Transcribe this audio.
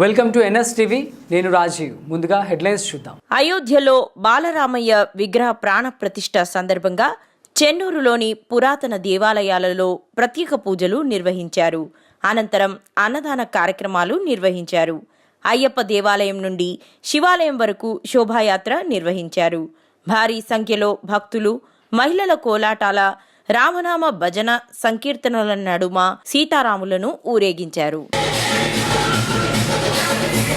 Welcome to NS TV. నేను రాజీవ్. ముందుగా headlines చూద్దాం. అయోధ్యలో బాలరామయ్య విగ్రహ ప్రాణ ప్రతిష్ఠ సందర్భంగా చెన్నూరులోని పురాతన దేవాలయాలలో ప్రత్యేక పూజలు నిర్వహించారు. అనంతరం అన్నదాన కార్యక్రమాలు నిర్వహించారు. అయ్యప్ప దేవాలయం నుండి శివాలయం వరకు శోభాయాత్ర నిర్వహించారు. భారీ సంఖ్యలో భక్తులు మహిళల కోలాటాల రామనామ భజన సంకీర్తనల నడుమ సీతారాములను ఊరేగించారు. Hey!